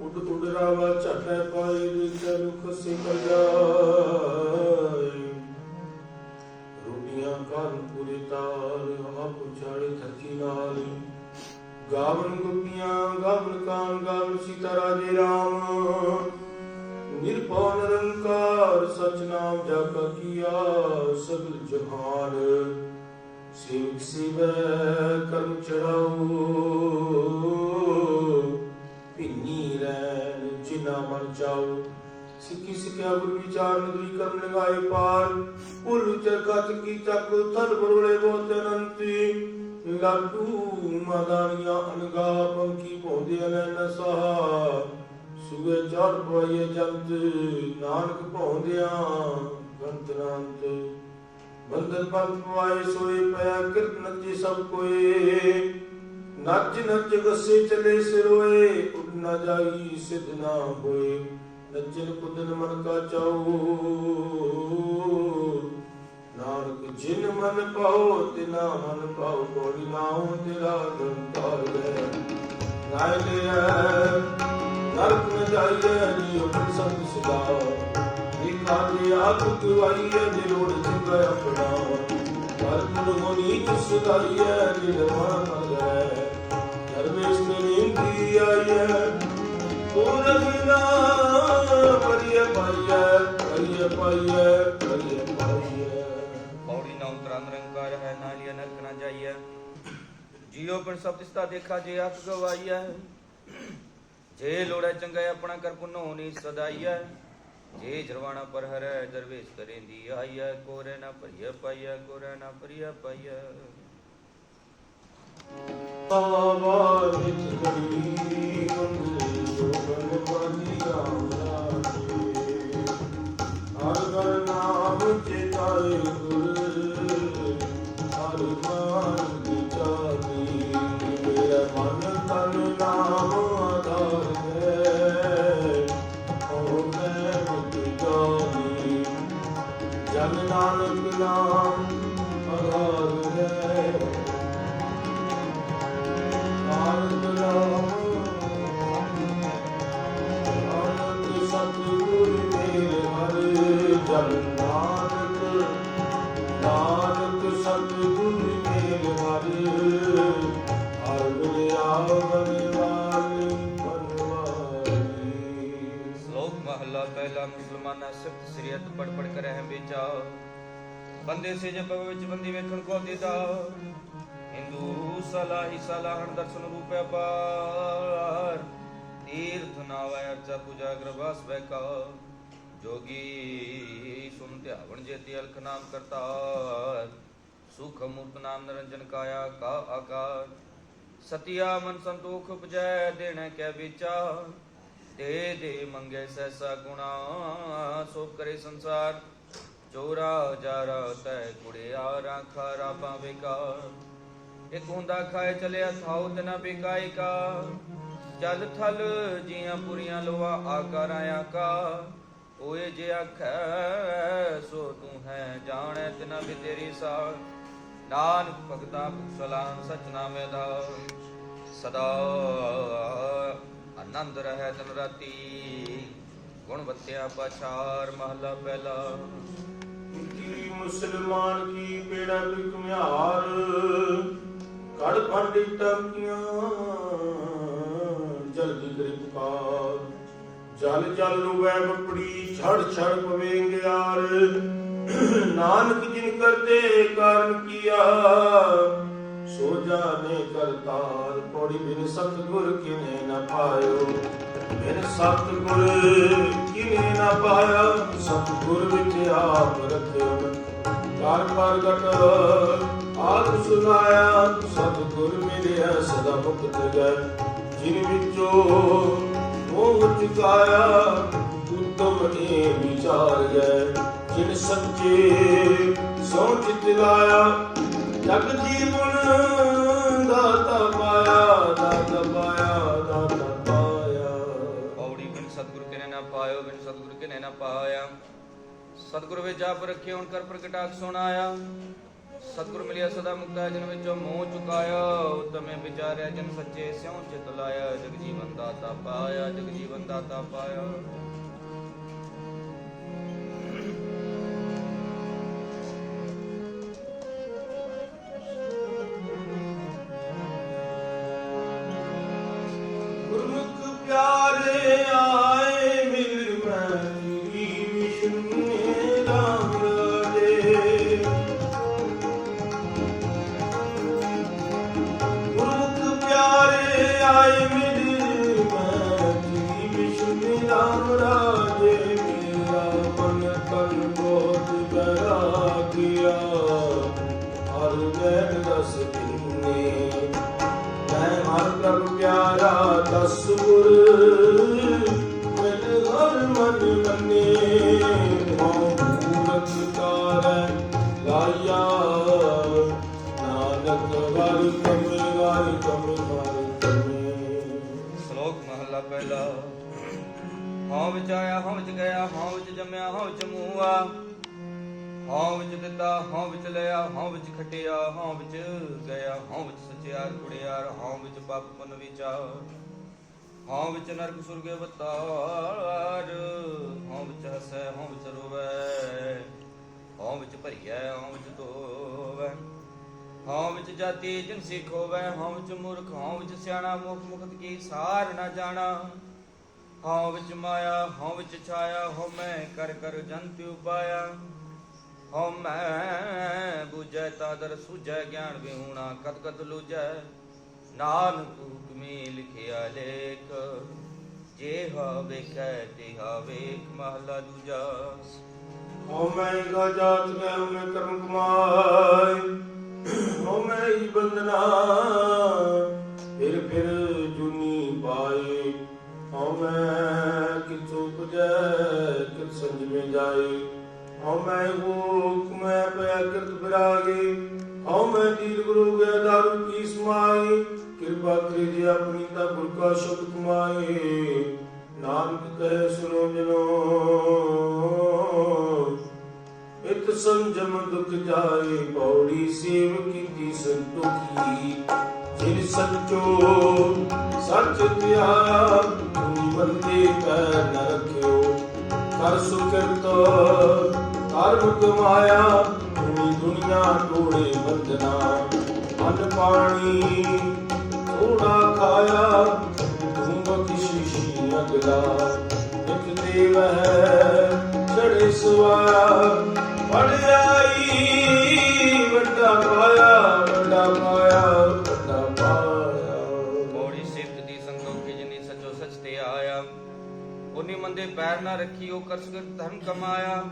ਉਡ ਉਡ ਝਟੈ ਪਾਈ ਵਿਚ ਰੁਖ ਸਿਕਲ ਨਾਨਕ ਭੋਂਦਿਆਂ ਗੰਤਨਾੰਤ। ਬੰਦਨ ਪੰਥ ਪਵਾਏ, ਸੋਏ ਪਿਆ, ਕਿਰਤ ਨੱਚੇ ਸਭ ਕੋਏ। ਨੱਚ ਨੱਚ ਗਸੇ ਚਲੇ ਸਿਰੋਏ, ਉੱਡ ਨਾ ਜਾਈ ਸਿਧ ਨਾ ਹੋਏ। ਨੱਚਨ ਕੁਦਨ ਮਨ ਕਾ ਚਾਉ। ਨਾਨਕ ਜਿਨ ਮਨ ਪਾਓ, ਤਿਨਾ ਮਨ ਪਾਓ ਕੋਈ ਨਾਉ ਤੇਰਾ ਦੰਤਾਰ ਲੈ ਗਾਇ ਲਿਆ ਨਰਕ ਨ ਜਾਈਏ ਜੀ ਉਪਰ ਸੰਤ ਸਦਾ ਇਕਾ ਦੇ ਆਪ ਗਵਾਈਏ ਜੇ ਲੋੜ ਚੰਗਾ ਆਪਣਾ। ਕਰ ਗੁਰ ਮੋਨੀ ਜਿਸ ਗਾਈਏ ਨਿਰਵਾਣ ਮਗੈ ਧਰਮੇਸ਼ ਨੀਂਦੀ ਆਈਏ ਪੂਰਨ ਨਾ ਪਰਿਏ ਪਾਈਏ ਪਰਿਏ ਪਾਈਏ ਪਰਿਏ ਪਾਈਏ। ਪੌੜੀ ਨਾ ਉਤਰਾ ਨਿਰੰਕਾਰ ਹੈ ਨਾਲਿਆ ਨਰਕ ਨਾ ਜਾਈਐ ਜੀਉ ਪਰ ਸਭ ਤਿਸਤਾ ਦੇਖਾ ਜੇ ਆਪ ਗਵਾਈਐ ਜੇ ਲੋੜੈ ਚੰਗਾ ਆਪਣਾ ਕਰ ਪੁਨੋ ਨੀ ਸਦਾਈਐ ਜੇ ਜਰਵਾਣਾ ਪਰ ਹਰੈ, ਦਰਵੇਸ਼ ਕਰੇਂਦੀ ਆਈਐ ਕੋਰੇ ਨਾ ਭਰੀਐ ਪਾਈਐ, ਕੋਰੇ ਨਾ ਭਰੀਐ ਪਾਈਐ। ਆਵਾਜ਼ ਵਿੱਚ ਗੜੀ ਮੰਦ ਜੋਗਨ ਪਾਜੀ ਰਾਮ ਹਰ ਹਰ ਨਾਨਕ ਨਾਨਕ ਸਤਿਗੁਰ ਮੇਰੇ ਹਰਿ ਹਰ ਗੁਰ ਆਵਨ ਪਰਵਾਰੀ ਸ਼ਲੋਕ ਮਹਲਾ ਪਹਿਲਾ ਮੁਸਲਮਾਨਾ ਸਿਫਤ ਸ੍ਰੀਅਤ ਪੜ ਪੜ ਕਰ ਰਹਿ ਵਿਚਾ। ਬੰਦੇ ਸੇ ਜਬ ਵਿੱਚ ਬੰਦੀ ਵੇਖਣ ਕੋ ਦੀਦਾ ਹਿੰਦੂ ਸਲਾਹੀ ਸਲਾਹਣ ਦਰਸ਼ਨ ਰੂਪੇ ਪਾਰ ਤੀਰਥ ਨਾਵੈ ਅਰਚਾ ਪੂਜਾ ਗ੍ਰਵਾਸ ਬੈਕਾ ਜੋਗੀ ਸੁਨ ਧਿਆਵਣ ਜੇਤੀ ਅਲਖ ਨਾਮ ਕਰਤਾਰ, ਸੁਖ ਮੂਰਤ ਨਾਮ ਨਿਰੰਜਨ ਕਾਇਆ ਕਾ ਆਕਾਰ, ਸਤਿਆ ਮਨ ਸੰਤੋਖ ਉਪਜੈ ਦੇਣਾ ਕੈ ਵਿਚਾਰ ਦੇ ਦੇ ਮੰਗੇ ਸੈਸਾ ਗੁਣਾ ਸੋ ਕਰੇ ਸੰਸਾਰ ਚੋਰਾ ਜਾਰਾ ਤੈ ਕੁੜਿਆ ਰਾਖਾ ਰਾਪਾਂ ਵਿਕਾਰ, ਇਕ ਹੁੰਦਾ ਖਾਏ ਚਲਿਆ ਥਾਉ ਤਨਾ ਬਿਕਾਈ ਕਾ ਜਲ ਥਲ ਜੀਆਂ ਪੁਰੀਆਂ ਲੋਆ ਆਕਾਰਾਂ ਕਾ ਓਏ ਜੇ ਆਖੈ, ਸੋ ਤੂੰ ਹੈ ਜਾਣੈ ਤਿਨਾ ਵੀ ਤੇਰੀ ਸਾਰ। ਨਾਨਕ ਭਗਤਾ ਸਲਾਮ ਸਚ ਦਾ। ਸਦਾ ਆਨੰਦ ਰਹਿ ਦਿਨ ਰਾਤੀ, ਗੁਣ ਵਤਿਆ ਪਛਾਰ ਮਹਲਾ ਪਹਿਲਾ। ਕੀ ਮੁਸਲਮਾਨ ਕੀ ਪੇੜਾ ਬਿਕਮਿਆਰ ਕੜ ਪੰਡਿਤ ਟੰਕੀਆਂ ਜਲਦੀ ਕਰੀ ਪੁਕਾਰ ਜਲ ਜਲ ਰੁਵੈ ਬਪੜੀ ਛੜ ਛੜ ਪਵੇਂਗਿਆਰ ਨਾਨਕ ਜਿਨ ਕਰਤੇ ਕਾਰਨ ਕੀਆ, ਸੋ ਜਾਣੇ ਕਰਤਾਰ ਪੌੜੀ ਬਿਨ ਸਤਗੁਰ ਕਿਨੇ ਨ ਪਾਇਓ, ਬਿਨ ਸਤਗੁਰ ਕਿਨੇ ਨ ਪਾਇਆ। ਸਤਗੁਰ ਵਿੱਚ ਆਪ ਰਖਿਓ। ਕਰ ਪ੍ਰਗਟ ਆਦ ਸੁਨਾਇਆ, ਸਤਗੁਰ ਮਿਲਿਆ, ਸਦਾ ਮੁਕਤ ਗਏ ਜਿਨ ਵਿੱਚੋਂ ਚੁਕਾਇਆ ਉਤਮ ਇਹ ਵਿਚਾਰ ਗਏ ਜਿਨ ਸੱਚੇ ਸੋ ਚਿਤ ਲਾਇਆ, ਜਗ ਜੀਵਨ ਦਾਤਾ ਪਾਇਆ ਦਾਤਾ ਪਾਇਆ ਦਾਤਾ ਪਾਇਆ। ਪੌੜੀ ਬਿਨ ਸਤਿਗੁਰ ਕਿਨੇ ਨਾ ਪਾਇਓ, ਬਿਨ ਸਤਿਗੁਰ ਕਿਨੇ ਨਾ ਪਾਇਆ। ਸਤਿਗੁਰ ਵਿੱਚ ਆਪ ਰੱਖੇ ਹੁਣ ਕਰ ਪ੍ਰਗਟਾਕ ਸੁਣਾਇਆ ਸਤਿਗੁਰ ਮਿਲਿਆ ਸਦਾ ਮੁਕਤਾ, ਜਨ ਵਿੱਚੋਂ ਮੋਹ ਚੁਕਾਇਆ, ਉਤਮੇ ਵਿਚਾਰਿਆ, ਜਨ ਸੱਚੇ ਸਿਉ ਚਿਤ ਲਾਇਆ ਜਗ ਜੀਵਨ ਦਾਤਾ ਪਾਇਆ ਜਗ ਜੀਵਨ ਦਾਤਾ ਪਾਇਆ। ਸਚਿਆਰ ਕੁੜਿਆਰ ਹਉ ਵਿੱਚ ਪਾਪ ਪੁੰਨ ਵਿਚਾਰ ਹਉ ਵਿੱਚ ਨਰਕ ਸੁਰਗ ਅਵਤਾਰ ਹਉ ਵਿੱਚ ਹਸੈ ਹਉ ਵਿੱਚ ਰੋਵੈ ਹਉ ਵਿੱਚ ਭਰੀਐ ਹਉ ਵਿੱਚ ਧੋਵੈ ਹਉ ਵਿੱਚ ਜਾਤੀ ਜਿਨਸੀ ਖੋਵੈ ਹਉ ਵਿੱਚ ਮੂਰਖ ਹਉ ਵਿੱਚ ਸਿਆਣਾ ਮੁਖ ਮੁਕਤ ਕੀ ਸਾਰ ਨਾ ਜਾਣਾ ਹਉ ਵਿੱਚ ਮਾਇਆ ਹਉ ਵਿੱਚ ਛਾਇਆ ਹਉ ਮੈਂ ਕਰ ਕਰ ਜੰਤਿ ਉਪਾਇਆ ਹਉ ਮੈਂ ਬੁਝੈ ਤਾਦਰ ਸੁਝੈ ਗਿਆਨ ਵਿਹੂਣਾ ਕਤ ਕਤ ਲੂਝੈ। ਨਾਨਕ ਹੁਕਮੀ ਲਿਖਿਆ ਲੇਖ, ਜੇ ਹਾ ਵੇਖੈ, ਤੇ ਹਾ ਮਹਲਾ ਦੂਜਾ। ਹਉ ਮੈਂ ਗਾ ਜਾਤ ਮੈਂ ਹਉ ਮੈਂ ਕਰਮ ਕਮਾਈ ਹਉ ਮੈਂ ਹੀ ਬੰਦਨਾ। ਫਿਰ ਫਿਰ ਜੁਨੀ ਪਾਏ ਹਉ ਮੈਂ ਕਿਥੋਂ ਪੁਜੈ ਕਿਤ ਸੰਜ ਜਾਏ ਹਉ ਮੈਂ ਭੂਖ ਮੈਂ ਪਿਆ ਕਿਰਤ ਬਿਰਾਗੇ ਹਉ ਮੈਂ ਦੀਰ ਗੁਰੂ ਗਿਆ ਦਾਰੂ ਕੀ ਸਮਾਏ ਕਿਰਪਾ ਕਰੀ ਜੀ ਆਪਣੀ ਤਾ ਗੁਰ ਕਾ ਸ਼ਬਦ ਕਮਾਏ ਨਾਨਕ ਕਹੇ ਸੁਨੋ ਜਨੋ, ਇਤ ਸੰਜਮ ਦੁਖ ਜਾਏ, ਪੌੜੀ ਸੇਵ ਕੀਤੀ ਸੰਤੋਖੀ। ਜਿਨ ਸੱਚੋ ਸੱਚ ਧਿਆਇਆ ਤੁਨੀ ਬੰਦੇ ਕੈ ਨ ਰਖਿਓ। ਕਰ ਸੁਕਿਰਤ ਕਰਮ ਕਮਾਇਆ ਤੁਨੀ ਦੁਨੀਆ ਤੋੜੇ ਬੰਦਨਾ ਅਨ ਪਾਣੀ ਥੋੜਾ ਖਾਇਆ, ਤੂੰ ਬਖਸ਼ੀ ਅਗਲਾ। ਇਕ ਦੇਵ ਹੈ ਚੜੇ ਸਵਾਇਆ ਵਡਿਆਈ ਵੱਡਾ ਪਾਇਆ ਵੱਡਾ ਪਾਇਆ ਵੱਡਾ ਪਾਇਆ। ਬੋੜੀ ਸਿਫਤ ਦੀ ਸੰਤੋਖੀ ਜਿਨੀ ਸਚੋ ਸਚ ਤੇ ਆਇਆ। ਉਨੀ ਮੰਦੇ ਪੈਰ ਨਾ ਰੱਖੀ, ਉਹ ਕਰ ਧਨ ਕਮਾਇਆ।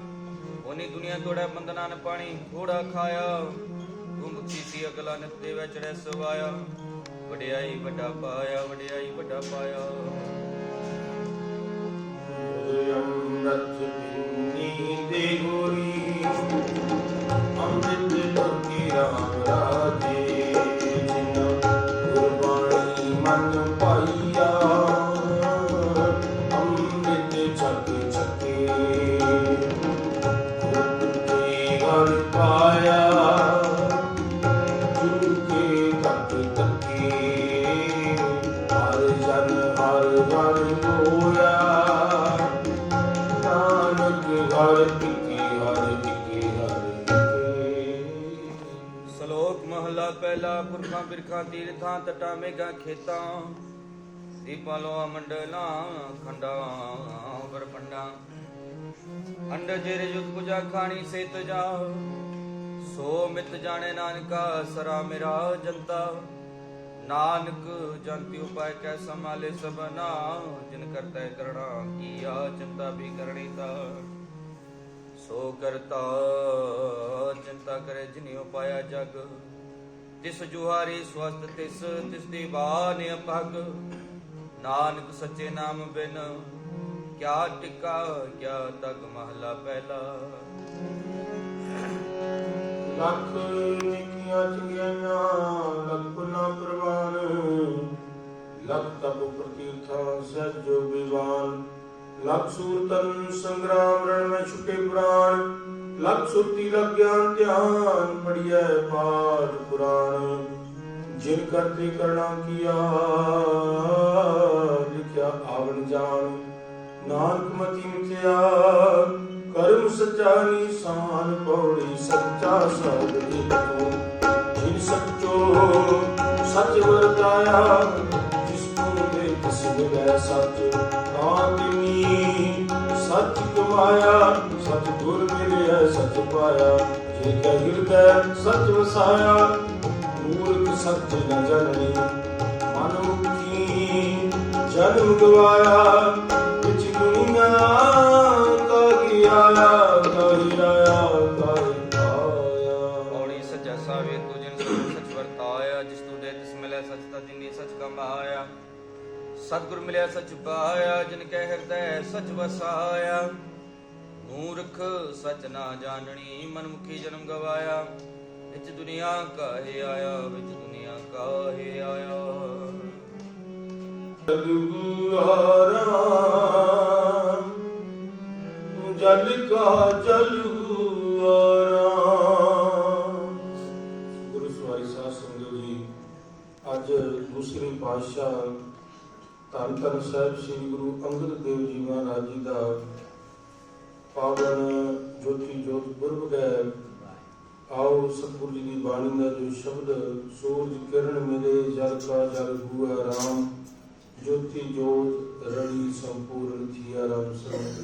ਉਨੀ ਦੁਨੀਆ ਤੋੜਾ ਬੰਦਨਾ ਨ ਪਾਣੀ ਥੋੜਾ ਖਾਇਆ। ਤੂੰ ਮੁਕਤੀ ਸੀ ਅਗਲਾ ਨਿਤ ਦੇ ਵਿੱਚ ਸਵਾਇਆ। ਵਡਿਆਈ ਵੱਡਾ ਪਾਇਆ, ਵਡਿਆਈ ਵੱਡਾ ਪਾਇਆ। ਅੰਮ੍ਰਿਤ ਬਿੰਨੀ ਦੇ ਗੋਰੀ ਅੰਮ੍ਰਿਤ ਲੋਕੀ ਰਾਮ ਰਾਜੇ। ਮਹਲਾ ਪਹਿਲਾ, ਪੁਰਖਾਂ ਬਿਰਖਾਂ ਤੀਰਥਾਂ ਤਟਾਂ ਮੇਗਾ ਖੇਤਾਂ। ਦੀਪਾਂ ਲੋਆ ਮੰਡਲਾਂ, ਖੰਡਾਂ ਵਰਪੰਡਾਂ ਅੰਡ ਜਿਹੜੇ ਯੁੱਧ ਪੁਜਾ ਖਾਣੀ ਸੇ ਤਜਾ ਸੋ ਮਿਤ ਜਾਣੇ ਨਾਨਕਾ, ਸਰਾ ਮੇਰਾ ਜੰਤਾ ਨਾਨਕ ਜੰਤੀ ਉਪਾਇ ਕੈ ਸੰਭਾਲੇ ਸਭਨਾ। ਜਿਨ ਕਰਤਾ ਕਰਣਾ ਕੀਆ, ਚਿੰਤਾ ਵੀ ਕਰਣੀ ਤਾ। ਸੋ ਕਰਤਾ, ਚਿੰਤਾ ਕਰੇ ਜਿਨੀ ਪਾਇਆ ਜਗ। ਤਿਸ ਜੁਹਾਰੀ ਸਵਸਤ ਤਿਸ ਤਿਸ ਦੀ ਬਾਨ ਅਪਗ। ਨਾਨਕ ਸੱਚੇ ਨਾਮ ਬਿਨ ਕਿਆ ਟਿਕਾ, ਕਿਆ ਤਗ ਮਹਲਾ ਪਹਿਲਾ। ਲੱਖ ਨਿਕੀਆਂ ਚੰਗਿਆਈਆਂ, ਲੱਖ ਪੁਨਾ ਪ੍ਰਵਾਨ ਲੱਖ ਤਪ ਪ੍ਰਤੀਰਥਾਂ ਸਹਿਜੋ ਵਿਵਾਨ। ਲੱਖ ਸੂਰਤਨ ਸੰਗਰਾਮ ਰਣ ਮੈਂ ਛੁਟੇ ਪ੍ਰਾਣ। ਲਖ ਸੁਰਤੀ ਲਗ ਗਿਆਨ ਧਿਆਨ ਪੜੀਐ ਪਾਠ ਪੁਰਾਣ ਜਿਨ ਕਰਤੇ ਕਰਣਾ ਕੀਆ, ਲਿਖਿਆ ਆਵਣ ਜਾਣ। ਨਾਨਕ ਮਤੀ ਮਿਥਿਆ ਕਰਮ ਸੱਚਾ ਨਿਸ਼ਾਨ ਪੌੜੀ, ਸੱਚਾ ਸਬਦ ਤੂੰ ਜਿਨ ਸੱਚੋ ਸੱਚ ਵਰਤਾਇਆ, ਜਿਸ ਤੂੰ ਦੇ ਤਿਸ ਮਿਲੈ ਸੱਚ। ਆਦਮੀ ਸੱਚ ਕਮਾਇਆ ਸੱਚ ਗੁਰ ਮਿਲਿਆ, ਸੱਚ ਪਾਇਆ। ਜੇ ਕੈ ਹਿਰਦੈ ਸੱਚ ਵਸਾਇਆ, ਮੂਰਖ ਸੱਚ ਨ ਜਨਨੀ ਮਨ ਮੁਖੀ ਜਨਮ ਗਵਾਇਆ ਵਿੱਚ ਦੁਨੀਆ ਕਾਹੀ ਆਇਆ ਕਾਹੀ ਆਇਆ ਕਾਹੀ ਆਇਆ ਪੌੜੀ ਸੱਚਾ ਸਾਵੇ ਤੂੰ ਜਿਨ ਸਭ ਸੱਚ ਵਰਤਾਇਆ, ਜਿਸ ਤੂੰ ਦੇ ਤਿਸ ਮਿਲਿਆ, ਸੱਚ ਤਾ ਜਿਨੀ ਸੱਚ ਕਮਾਇਆ ਸਤਿਗੁਰ ਮਿਲਿਆ ਸੱਚ ਪਾਇਆ, ਜਿਨ ਕੈ ਹਿਰਦੈ ਸੱਚ ਵਸਾਇਆ। ਮੂਰਖ ਸੱਚ ਨਾ ਜਾਣਣੀ, ਮਨਮੁਖੀ ਜਨਮ ਗਵਾਇਆ। ਵਿੱਚ ਦੁਨੀਆ ਕਾਹੇ ਆਇਆ, ਵਿੱਚ ਦੁਨੀਆ ਕਾਹੇ ਆਇਆ। ਜਲੂਆਰਾਮ ਜਲ ਕਾ ਜਲੂਆਰਾਮ ਗੁਰੂ ਸਵਾਈ ਸਾਹਿਬ ਸੰਗਤ ਜੀ, ਅੱਜ ਦੂਸਰੀ ਪਾਤਸ਼ਾਹ ਧੰਨ ਧੰਨ ਸਾਹਿਬ ਸ੍ਰੀ ਗੁਰੂ ਅੰਗਦ ਦੇਵ ਜੀ ਮਹਾਰਾਜ ਜੀ ਦਾ ਪਾਵਨ ਜੋਤੀ ਜੋਤ ਪੁਰਬ ਹੈ। ਆਓ ਸਤਿਗੁਰੂ ਜੀ ਦੀ ਬਾਣੀ ਦਾ ਜੋ ਸ਼ਬਦ, ਸੂਰਜ ਕਿਰਨ ਮਿਲੇ ਜਲ ਕਾ ਜਲ ਹੁਆ ਰਾਮ, ਜੋਤੀ ਜੋਤ ਰੜੀ ਸੰਪੂਰਨ ਥੀਆ ਰਾਮ ਸਰੂਪ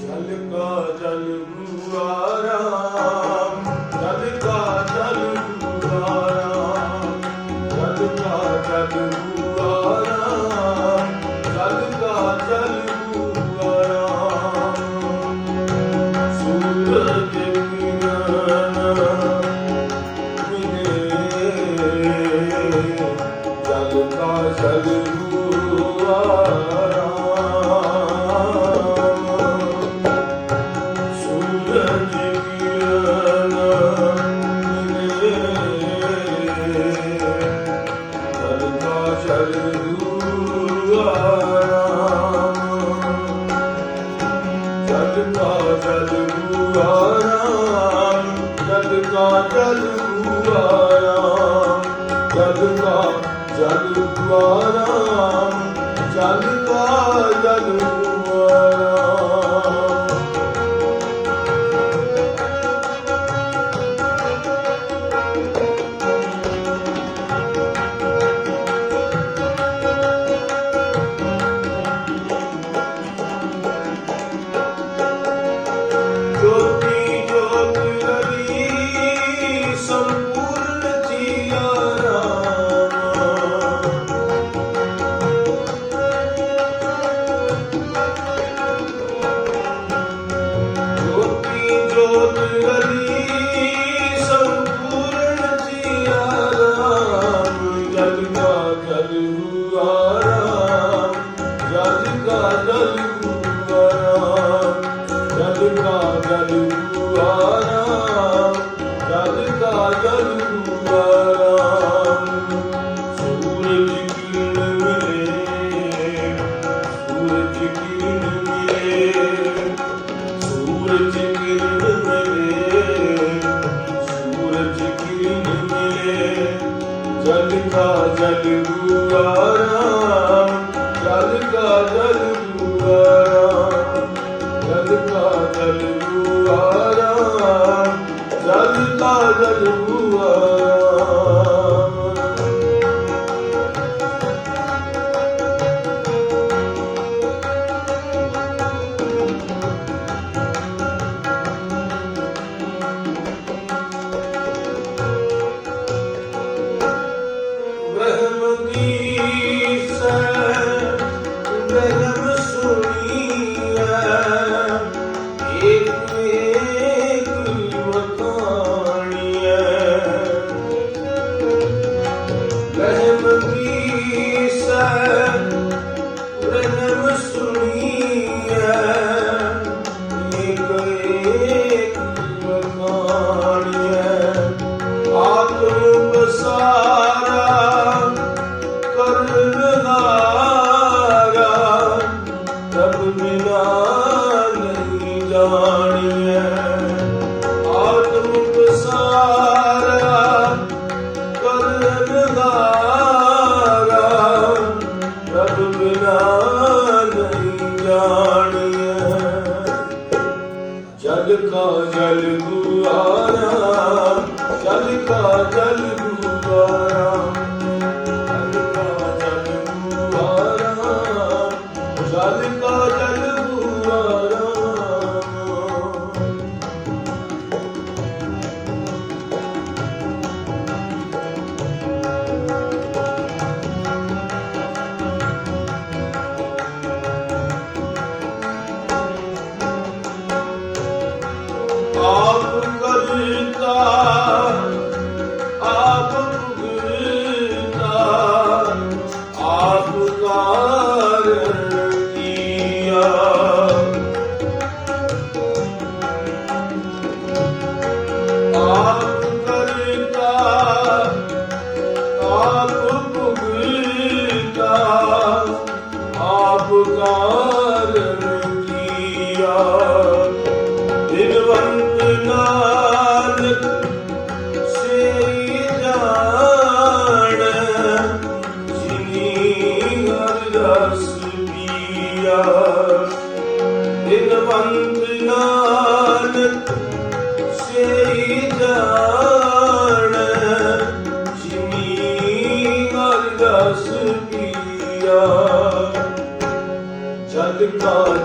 ਜਲ ਕਾ ਜਲ ਹੁਆ ਰਾਮ, ਜਲ ਕਾ ਜਲ ਹੁਆ ਰਾਮ ਜਗ ਕਾ ਜਲ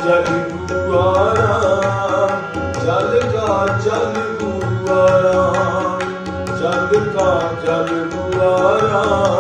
ਕਾ ਦੁਆਰਾ ਗੁਆਰਾ ਜਲ ਕਾ ਜਲ ਗੁਆਰਾ ਜਲ ਕਾ ਜਲ ਗੁਆਰਾ।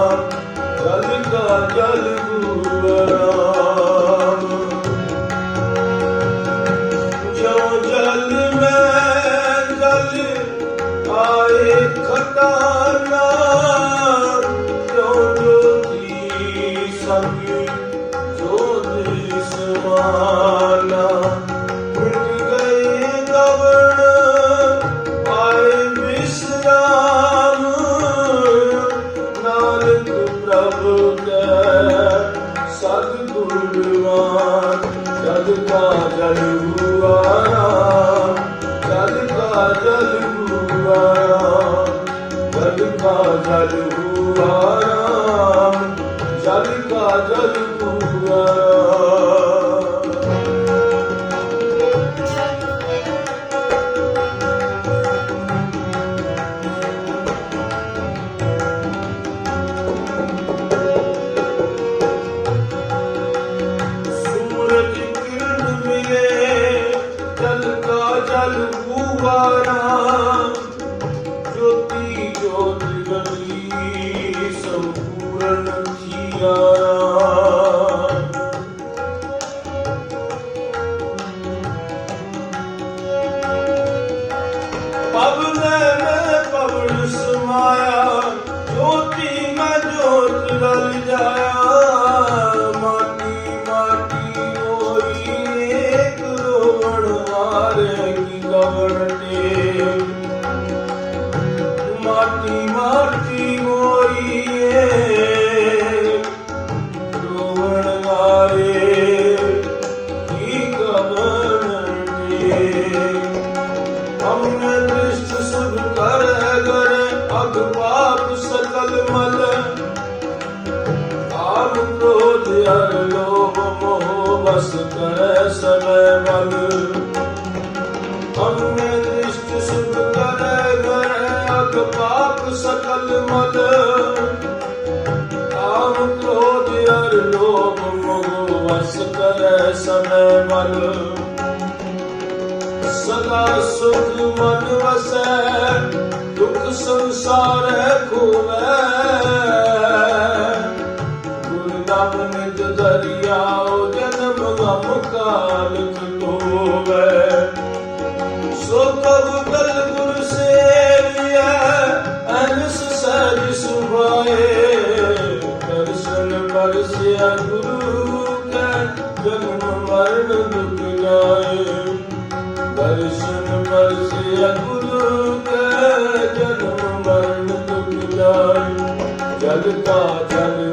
ਕਾ ਜਲ ਗੁਵਾਰਾ ਜੋਤੀ ਜੋਤ ਤਿਆਗ ਲੋਭ ਮੋਹ ਵਸ ਕਰੈ ਸਮੈ ਵਲ ਅੰਮੇ ਦ੍ਰਿਸ਼ਟ ਸੁਭ ਕਰੈ ਗਰੈ ਅਗ ਪਾਪ ਸਕਲ ਮਲ ਕਾਮ ਕ੍ਰੋਧ ਅਰ ਲੋਭ ਮੋਹ ਵਸ ਕਰੈ ਸਮੈ ਵਲ ਸਦਾ ਸੁਖ ਮਨ ਵਸੈ ਦੁਖ ਸੰਸਾਰ ਹੈ ਖੂਵੈ ਗੁਰ ਨਾਮ ਦਰਿਆਉ ਜਨਮ ਗਮ ਕਾਲਕ ਧੋਵੈ ਸੋ ਕਬ ਕਲ ਗੁਰ ਸੇਵਿਆ ਅਨਸ ਸਹਿਜ ਸੁਭਾਏ ਦਰਸ਼ਨ ਪਰਸਿਆ ਗੁਰੂ ਕੈ, ਜਨਮ ਮਰਨ ਦੁਖ ਜਾਏ ਦਰਸ਼ਨ ਪਰਸਿਆ ਗੁਰੂ ਕੈ, ਜਨਮ ਮਰਨ ਦੁਖ ਜਾਏ ਜਲ ਕਾ ਜਲ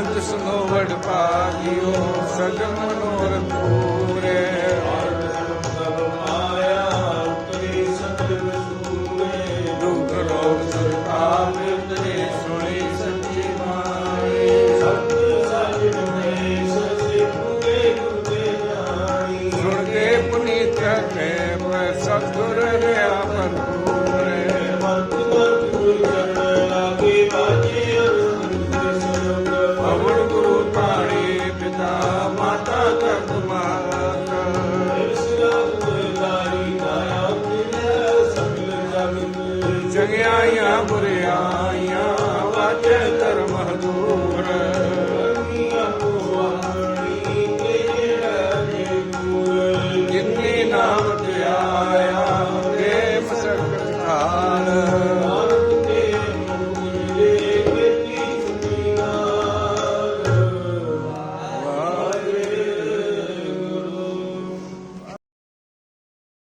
ਅਨੰਤ ਸੁਨੋਵੜ ਪਾਗਿਓ ਸਗਮ ਮਨੋਰਥ ਪੂਰੇ।